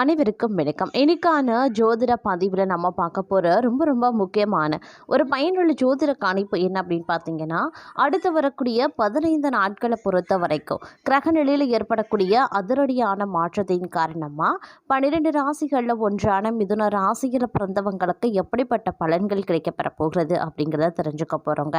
அனைவருக்கும் வணக்கம். இன்னைக்கான ஜோதிட பதிவில் நம்ம பார்க்க போகிற ரொம்ப ரொம்ப முக்கியமான ஒரு பயனுள்ள ஜோதிட காணிப்பு என்ன அப்படின்னு பார்த்தீங்கன்னா அடுத்து வரக்கூடிய பதினைந்து நாட்களை பொறுத்த வரைக்கும் கிரக நிலையில் ஏற்படக்கூடிய அதிரடியான மாற்றத்தின் காரணமாக பன்னிரெண்டு ராசிகளில் ஒன்றான மிதுன ராசியில் பிறந்தவங்களுக்கு எப்படிப்பட்ட பலன்கள் கிடைக்கப்பெற போகிறது அப்படிங்கிறத தெரிஞ்சுக்க போகிறோங்க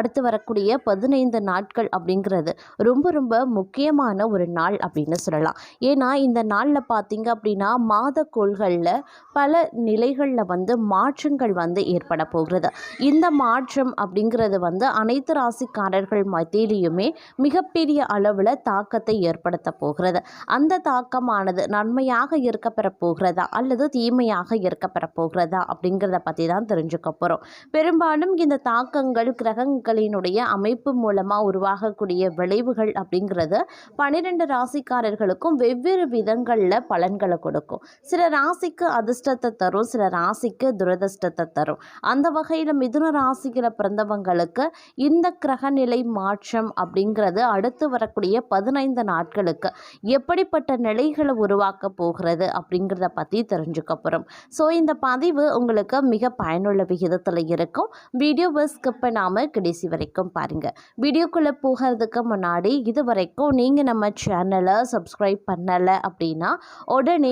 அடுத்து வரக்கூடிய பதினைந்து நாட்கள் அப்படிங்கிறது ரொம்ப ரொம்ப முக்கியமான ஒரு நாள் அப்படின்னு சொல்லலாம். ஏன்னா இந்த நாளில் பார்த்தீங்க அப்படின்னா மாத கோள்களில் பல நிலைகளில் வந்து மாற்றங்கள் வந்து ஏற்பட போகிறது. இந்த மாற்றம் அப்படிங்கிறது வந்து அனைத்து ராசிக்காரர்கள் மத்தியிலையுமே மிகப்பெரிய அளவில் தாக்கத்தை ஏற்படுத்த போகிறது. அந்த தாக்கமானது நன்மையாக இருக்கப்பெற போகிறதா? அல்லது தீமையாக இருக்கப்பெற போகிறதா? அப்படிங்கிறத பற்றி தான் தெரிஞ்சுக்க போகிறோம் பெரும்பாலும் இந்த தாக்கங்கள் கிரகங்களினுடைய அமைப்பு மூலமாக உருவாகக்கூடிய விளைவுகள் அப்படிங்கிறது பன்னிரெண்டு ராசிக்காரர்களுக்கும் வெவ்வேறு விதங்களில் பலன்களை கொடுக்கும் சில ராசிக்கு அதிர்ஷ்டத்தை தரும் சில ராசிக்கு துரதிர்ஷ்டத்தை தரும். அந்த வகையில் மிதுன ராசியில் பிறந்தவங்களுக்கு இந்த கிரகநிலை மாற்றம் அப்படிங்கிறது அடுத்து வரக்கூடிய பதினைந்து நாட்களுக்கு எப்படிப்பட்ட நிலைகளை உருவாக்க போகிறது அப்படிங்கிறத பற்றி தெரிஞ்சுக்க போகிறோம் ஸோ இந்த பதிவு உங்களுக்கு மிக பயனுள்ள விகிதத்தில் இருக்கும். வீடியோவை ஸ்கிப் பண்ணாமல் கடைசி வரைக்கும் பாருங்கள் வீடியோக்குள்ளே போகிறதுக்கு முன்னாடி இது வரைக்கும் நீங்கள் நம்ம சேனலை சப்ஸ்கிரைப் பண்ணலை அப்படின்னா உடனே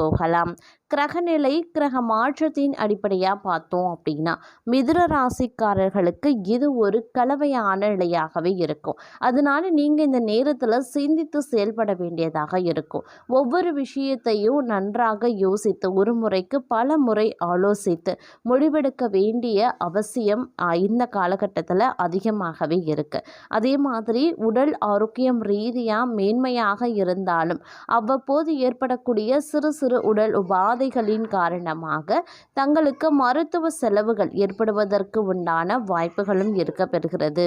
போகலாம். கிரகநிலை கிரக மாற்றத்தின் அடிப்படையாக பார்த்தோம் அப்படின்னா மிதுர ராசிக்காரர்களுக்கு இது ஒரு கலவையான நிலையாகவே இருக்கும். அதனால நீங்கள் இந்த நேரத்தில் சிந்தித்து செயல்பட வேண்டியதாக இருக்கும். ஒவ்வொரு விஷயத்தையும் நன்றாக யோசித்து ஒரு முறைக்கு பல முறை ஆலோசித்து முடிவெடுக்க வேண்டிய அவசியம் இந்த காலகட்டத்தில் அதிகமாகவே இருக்குது அதே மாதிரி உடல் ஆரோக்கியம் ரீதியாக மேன்மையாக இருந்தாலும் அவ்வப்போது ஏற்படக்கூடிய சிறு சிறு உடல் உபாதைகளின் காரணமாக தங்களுக்கு மருத்துவ செலவுகள் ஏற்படுவதற்கு உண்டான வாய்ப்புகளும் இருக்க பெறுகிறது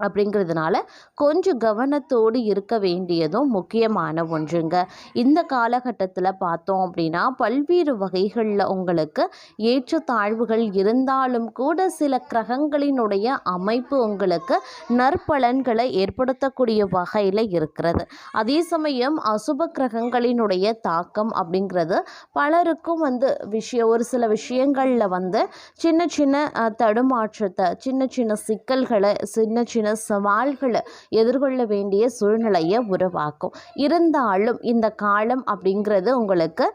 அப்படிங்கிறதுனால கொஞ்சம் கவனத்தோடு இருக்க வேண்டியதும் முக்கியமான ஒன்றுங்க. இந்த காலகட்டத்தில் பார்த்தோம் அப்படின்னா பல்வேறு வகைகளில் உங்களுக்கு ஏற்றத்தாழ்வுகள் இருந்தாலும் கூட சில கிரகங்களினுடைய அமைப்பு உங்களுக்கு நற்பலன்களை ஏற்படுத்தக்கூடிய வகையில் இருக்கிறது. அதே சமயம் அசுப கிரகங்களினுடைய தாக்கம் அப்படிங்கிறது பலருக்கும் வந்து விஷயம் ஒரு சில விஷயங்களில் வந்து சின்ன சின்ன தடுமாற்றத்தை சின்ன சின்ன சிக்கல்களை சின்ன சின்ன சவால்களை எதிர்கொள்ள வேண்டிய சூழ்நிலையை உருவாக்கும். இருந்தாலும் இந்த காலம் அப்படிங்கிறது உங்களுக்கு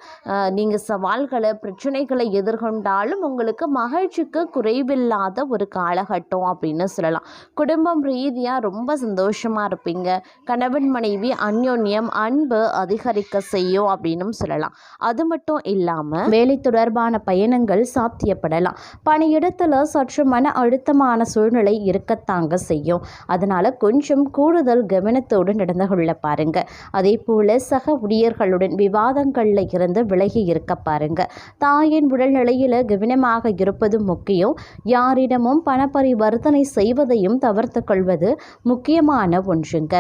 நீங்கள் சவால்களை பிரச்சனைகளை எதிர்கொண்டாலும் உங்களுக்கு மகிழ்ச்சிக்கு குறைவில்லாத ஒரு காலகட்டம் அப்படின்னு சொல்லலாம். குடும்பம் ரீதியாக ரொம்ப சந்தோஷமாக இருப்பீங்க. கணவன் மனைவி அந்யோன்யம் அன்பு அதிகரிக்க செய்யும் அப்படின்னும் சொல்லலாம். அது மட்டும் இல்லாமல் வேலை தொடர்பான பயணங்கள் சாத்தியப்படலாம். பணியிடத்தில் சற்று மன அழுத்தமான சூழ்நிலை இருக்கத்தாங்க செய்யும். அதனால் கொஞ்சம் கூடுதல் கவனத்தோடு நடந்து கொள்ள பாருங்க. அதே போல் சக ஊழியர்களுடன் விவாதங்களில் இருந்து விலகி இருக்க பாருங்க. தாயின் உடல்நிலையில் கவனமாக இருப்பது முக்கியம். யாரிடமும் பண பரிவர்த்தனை செய்வதையும் தவிர்த்து கொள்வது முக்கியமான ஒன்றுங்க.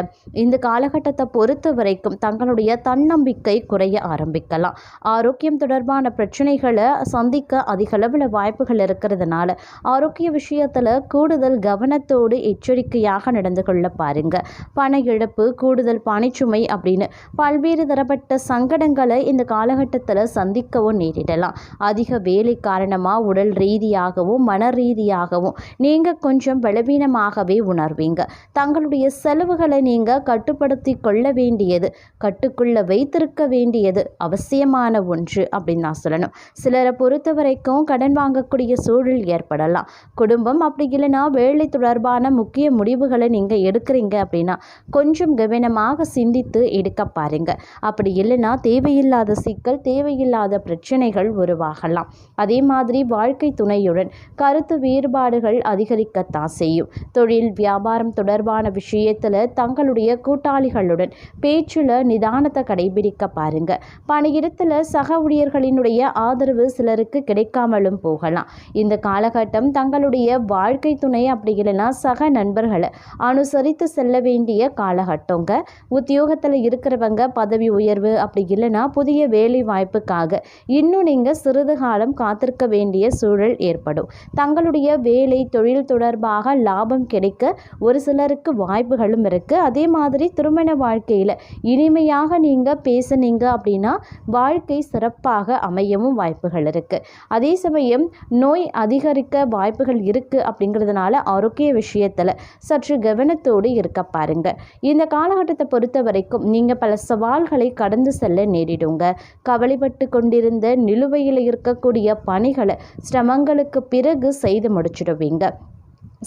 இந்த காலகட்டத்தை பொறுத்த வரைக்கும் தங்களுடைய தன்னம்பிக்கை குறைய ஆரம்பிக்கலாம். ஆரோக்கியம் தொடர்பான பிரச்சனைகளை சந்திக்க அதிக அளவில் வாய்ப்புகள் இருக்கிறதுனால ஆரோக்கிய விஷயத்தில் கூடுதல் கவனத்தோடு எச்சரிக்கை எச்சரிக்கையாக நடந்து கொள்ள பாருங்க. பண இழப்பு கூடுதல் பணிச்சுமை அப்படின்னு பல்வேறு தரப்பட்ட சங்கடங்களை இந்த காலகட்டத்தில் சந்திக்கவும் நேரிடலாம். அதிக வேலை காரணமாக உடல் ரீதியாகவும் மன ரீதியாகவும் நீங்கள் கொஞ்சம் பலவீனமாகவே உணர்வீங்க. தங்களுடைய செலவுகளை நீங்கள் கட்டுப்படுத்தி கொள்ள வேண்டியது கட்டுக்குள்ள வைத்திருக்க வேண்டியது அவசியமான ஒன்று அப்படின்னு நான் சொல்லணும். சிலரை பொறுத்த வரைக்கும் கடன் வாங்கக்கூடிய சூழல் ஏற்படலாம். குடும்பம் அப்படி இல்லைன்னா வேலை தொடர்பான முக்கிய முடிவுகளை நீங்கள் எடுக்கிறீங்க அப்படின்னா கொஞ்சம் கவனமாக சிந்தித்து எடுக்க பாருங்க. அப்படி இல்லைன்னா தேவையில்லாத சிக்கல் தேவையில்லாத பிரச்சனைகள் உருவாகலாம். அதே மாதிரி வாழ்க்கை துணையுடன் கருத்து வேறுபாடுகள் அதிகரிக்கத்தான் செய்யும். தொழில் வியாபாரம் தொடர்பான விஷயத்தில் தங்களுடைய கூட்டாளிகளுடன் பேச்சில் நிதானத்தை கடைபிடிக்க பாருங்க. பணியிடத்தில் சக ஊழியர்களினுடைய ஆதரவு சிலருக்கு கிடைக்காமலும் போகலாம். இந்த காலகட்டம் தங்களுடைய வாழ்க்கை துணை அப்படி இல்லைன்னா சக நண்பர்கள் வாய்ப்புகளை அனுசரித்து செல்ல வேண்டிய காலகட்டங்க. உத்தியோகத்தில் இருக்கிறவங்க பதவி உயர்வு அப்படி இல்லைன்னா புதிய வேலை வாய்ப்புக்காக இன்னும் நீங்கள் சிறிது காலம் காத்திருக்க வேண்டிய சூழல் ஏற்படும். தங்களுடைய வேலை தொழில் தொடர்பாக லாபம் கிடைக்க ஒரு சிலருக்கு வாய்ப்புகளும் இருக்குது அதே மாதிரி திருமண வாழ்க்கையில் இனிமையாக நீங்கள் பேசுனீங்க அப்படின்னா வாழ்க்கை சிறப்பாக அமையவும் வாய்ப்புகள் இருக்குது அதே சமயம் நோய் அதிகரிக்க வாய்ப்புகள் இருக்குது அப்படிங்கிறதுனால ஆரோக்கிய விஷயத்தில் சற்று கவனத்தோடு இருக்க பாருங்க. இந்த காலகட்டத்தை பொறுத்த வரைக்கும் நீங்கள் பல சவால்களை கடந்து செல்ல நேரிடுங்க. கவலைப்பட்டு கொண்டிருந்த நிலுவையில் இருக்கக்கூடிய பணிகளை சிரமங்களுக்கு பிறகு செய்து முடிச்சிடுவீங்க.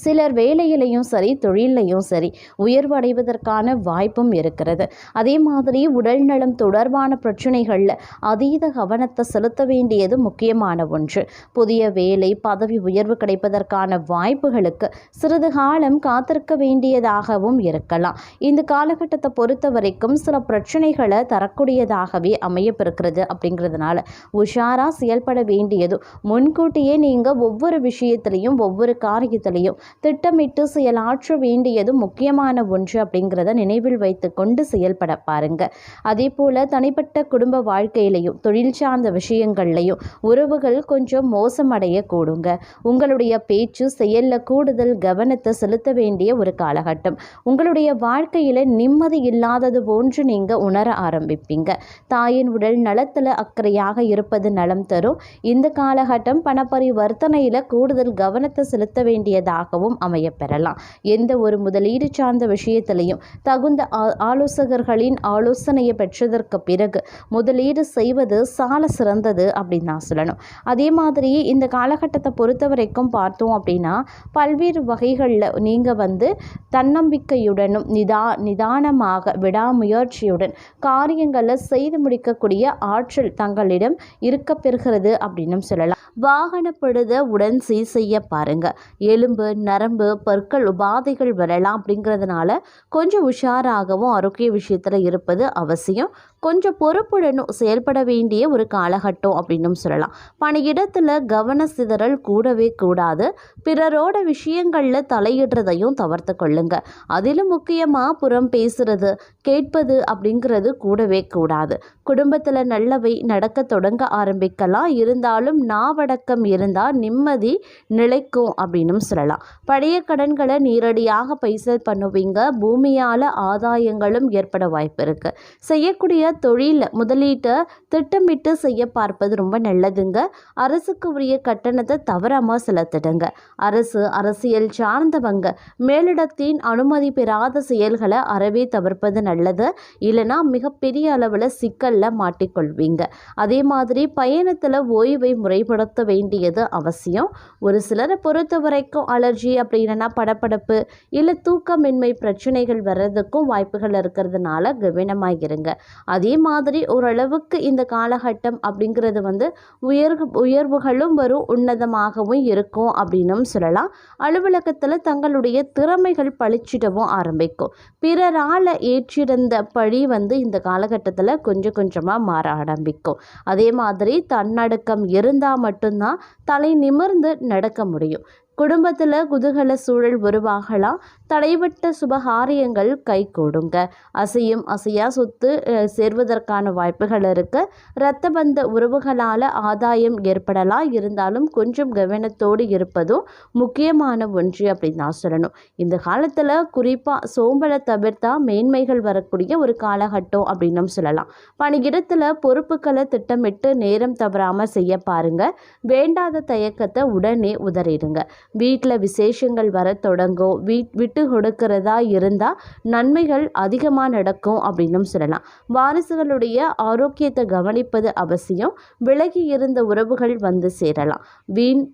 சிலர் வேலையிலையும் சரி தொழிலையும் சரி உயர்வு அடைவதற்கான வாய்ப்பும் இருக்கிறது. அதே மாதிரி உடல் நலம் தொடர்பான பிரச்சனைகளில் அதீத கவனத்தை செலுத்த வேண்டியது முக்கியமான ஒன்று. புதிய வேலை பதவி உயர்வு கிடைப்பதற்கான வாய்ப்புகளுக்கு சிறிது காலம் காத்திருக்க வேண்டியதாகவும் இருக்கலாம். இந்த காலகட்டத்தை பொறுத்த வரைக்கும் சில பிரச்சனைகளை தரக்கூடியதாகவே அமையப்பிருக்கிறது அப்படிங்கிறதுனால உஷாராக செயல்பட வேண்டியதும் முன்கூட்டியே நீங்கள் ஒவ்வொரு விஷயத்திலையும் ஒவ்வொரு காரியத்திலையும் திட்டமிட்டு செயலாற்ற வேண்டியது முக்கியமான ஒன்று அப்படிங்கிறத நினைவில் வைத்து கொண்டு செயல்பட பாருங்க. அதே போல் தனிப்பட்ட குடும்ப வாழ்க்கையிலையும் தொழில் சார்ந்த விஷயங்கள்லையும் உறவுகள் கொஞ்சம் மோசமடைய கூடுங்க உங்களுடைய பேச்சு செயலில் கூடுதல் கவனத்தை செலுத்த வேண்டிய ஒரு காலகட்டம். உங்களுடைய வாழ்க்கையில் நிம்மதி இல்லாதது போன்று நீங்கள் உணர ஆரம்பிப்பீங்க. தாயின் உடல் நலத்தில் அக்கறையாக இருப்பது நலம் தரும். இந்த காலகட்டம் பணப்பரிவர்த்தனையில் கூடுதல் கவனத்தை செலுத்த வேண்டியதாக வேண்டியதாகவும் அமையப்பெறலாம். எந்த ஒரு முதலீடு சார்ந்த விஷயத்திலையும் தகுந்த ஆலோசகர்களின் ஆலோசனையை பெற்றதற்கு பிறகு முதலீடு செய்வது சால சிறந்தது அப்படின்னு நான் சொல்லணும். அதே மாதிரி இந்த காலகட்டத்தை பொறுத்த வரைக்கும் பார்த்தோம் அப்படின்னா பல்வேறு வகைகளில் நீங்கள் வந்து தன்னம்பிக்கையுடனும் நிதா நிதானமாக விடாமுயற்சியுடன் காரியங்களை செய்து முடிக்கக்கூடிய ஆற்றல் தங்களிடம் இருக்க பெறுகிறது அப்படின்னு சொல்லலாம். வாகனப்படுத உடன் சீர் செய்ய பாருங்க. எலும்பு நரம்பு பற்கள் உபாதைகள் வரலாம் அப்படிங்கிறதுனால கொஞ்சம் உஷாராகவும் ஆரோக்கிய விஷயத்தில் இருப்பது அவசியம். கொஞ்சம் பொறுப்புடனும் செயல்பட வேண்டிய ஒரு காலகட்டம் அப்படின்னும் சொல்லலாம். பணியிடத்தில் கவன சிதறல் கூடவே கூடாது. பிறரோட விஷயங்களில் தலையிடுறதையும் தவிர்த்து கொள்ளுங்க. அதிலும் முக்கியமாக புறம் பேசுறது கேட்பது அப்படிங்கிறது கூடவே கூடாது. குடும்பத்தில் நல்லவை நடக்க தொடங்க ஆரம்பிக்கலாம். இருந்தாலும் நாவடக்கம் இருந்தால் நிம்மதி நிலைக்கும் அப்படின்னும் சொல்லலாம். பழைய கடன்களை நேரடியாக பைசல் பண்ணுவீங்க. பூமியால் ஆதாயங்களும் ஏற்பட வாய்ப்பு இருக்குது செய்யக்கூடிய தொழிலில் முதலீட்டை திட்டமிட்டு செய்ய பார்ப்பது ரொம்ப நல்லதுங்க. அரசுக்கு உரிய கட்டணத்தை தவறாமல் செலுத்திடுங்க அரசு அரசியல் சார்ந்தவங்க மேலிடத்தின் அனுமதி பெறாத செயல்களை அறவே தவிர்ப்பது நல்லது. இல்லைனா மிகப்பெரிய அளவில் சிக்கலில் மாட்டிக்கொள்வீங்க. அதே மாதிரி பயணத்தில் ஓய்வை முறைப்படுத்த வேண்டியது அவசியம். ஒரு சிலரை பொறுத்த வரைக்கும் அலர்ஜி அப்படின்னா படப்படப்பு இல்லை தூக்கமின்மை பிரச்சனைகள் வர்றதுக்கும் வாய்ப்புகள் இருக்கிறதுனால கவனமாக இருங்க அதே மாதிரி ஓரளவுக்கு இந்த காலகட்டம் அப்படிங்கிறது வந்து உயர் உயர்வுகளும் வரும் உன்னதமாகவும் இருக்கும் அப்படின்னும் சொல்லலாம். அலுவலகத்தில் தங்களுடைய திறமைகள் பழிச்சிடவும் ஆரம்பிக்கும். பிறரால் ஏற்றிருந்த பழி வந்து இந்த காலகட்டத்தில் கொஞ்சம் கொஞ்சமாக மாற ஆரம்பிக்கும். அதே மாதிரி தன்னடக்கம் இருந்தால் மட்டும்தான் தலை நிமிர்ந்து நடக்க முடியும். குடும்பத்தில் குதூகல சூழல் உருவாகலாம் தடைபட்ட சுபகாரியங்கள் கை கூடுங்க அசையும் அசையா சொத்து சேர்வதற்கான வாய்ப்புகள் இருக்குது இரத்த பந்த உறவுகளால் ஆதாயம் ஏற்படலாம் இருந்தாலும் கொஞ்சம் கவனத்தோடு இருப்பதும் முக்கியமான ஒன்று அப்படின்னு நான் சொல்லணும். இந்த காலத்தில் குறிப்பாக சோம்பலை தவிர்த்தா மேன்மைகள் வரக்கூடிய ஒரு காலகட்டம் அப்படின்னும் சொல்லலாம். பணியிடத்தில் பொறுப்புகளை திட்டமிட்டு நேரம் தவறாமல் செய்ய பாருங்கள் வேண்டாத தயக்கத்தை உடனே உதறிடுங்க. வீட்டில் விசேஷங்கள் வர தொடங்கும். வீட் விட்டு கொடுக்கிறதா இருந்தால் நன்மைகள் அதிகமாக நடக்கும் அப்படின்னும் சொல்லலாம். வாரிசுகளுடைய ஆரோக்கியத்தை கவனிப்பது அவசியம். விலகி இருந்த உறவுகள் வந்து சேரலாம். வீண்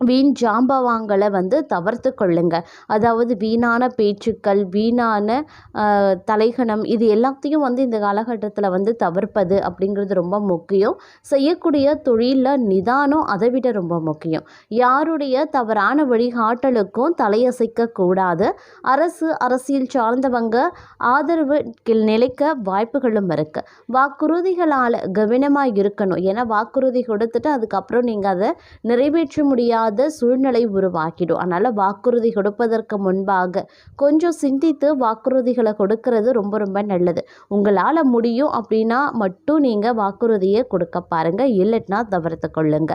வீண் ஜாம்பவாங்களை வந்து தவிர்த்து கொள்ளுங்க. அதாவது வீணான பேச்சுக்கள் வீணான தலைகணம் இது எல்லாத்தையும் வந்து இந்த காலகட்டத்தில் வந்து தவிர்ப்பது அப்படிங்கிறது ரொம்ப முக்கியம். செய்யக்கூடிய தொழிலில் நிதானம் அதை விட ரொம்ப முக்கியம். யாருடைய தவறான வழிகாட்டலுக்கும் தலையசைக்க கூடாது. அரசு அரசியல் சார்ந்தவங்க ஆதரவு நிலைக்க வாய்ப்புகளும் இருக்குது வாக்குறுதிகளால் கவனமாக இருக்கணும். ஏன்னா வாக்குறுதி கொடுத்துட்டு அதுக்கப்புறம் நீங்கள் அதை நிறைவேற்ற முடியாது. முடியாத சூழ்நிலை உருவாக்கிடும் அதனால் வாக்குறுதி கொடுப்பதற்கு முன்பாக கொஞ்சம் சிந்தித்து வாக்குறுதிகளை கொடுக்கறது ரொம்ப ரொம்ப நல்லது. உங்களால் முடியும் அப்படின்னா மட்டும் நீங்கள் வாக்குறுதியை கொடுக்க பாருங்கள் இல்லைன்னா தவிர்த்து கொள்ளுங்க.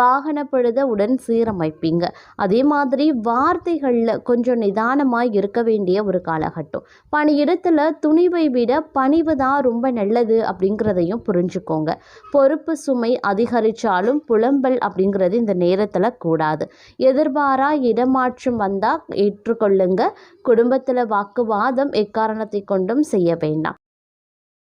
வாகன பழுத உடன் சீரமைப்பீங்க. அதே மாதிரி வார்த்தைகளில் கொஞ்சம் நிதானமாக இருக்க வேண்டிய ஒரு காலகட்டம். பணியிடத்தில் துணிவை விட பணிவு தான் ரொம்ப நல்லது அப்படிங்கிறதையும் புரிஞ்சுக்கோங்க. பொறுப்பு சுமை அதிகரித்தாலும் புலம்பல் அப்படிங்கிறது இந்த நேரத்தில் கூடாது. எதிர்பாரா இடமாற்றம் வந்தால் ஏற்றுக்கொள்ளுங்க. குடும்பத்தில் வாக்குவாதம் எக்காரணத்தை கொண்டும் செய்ய வேண்டாம்.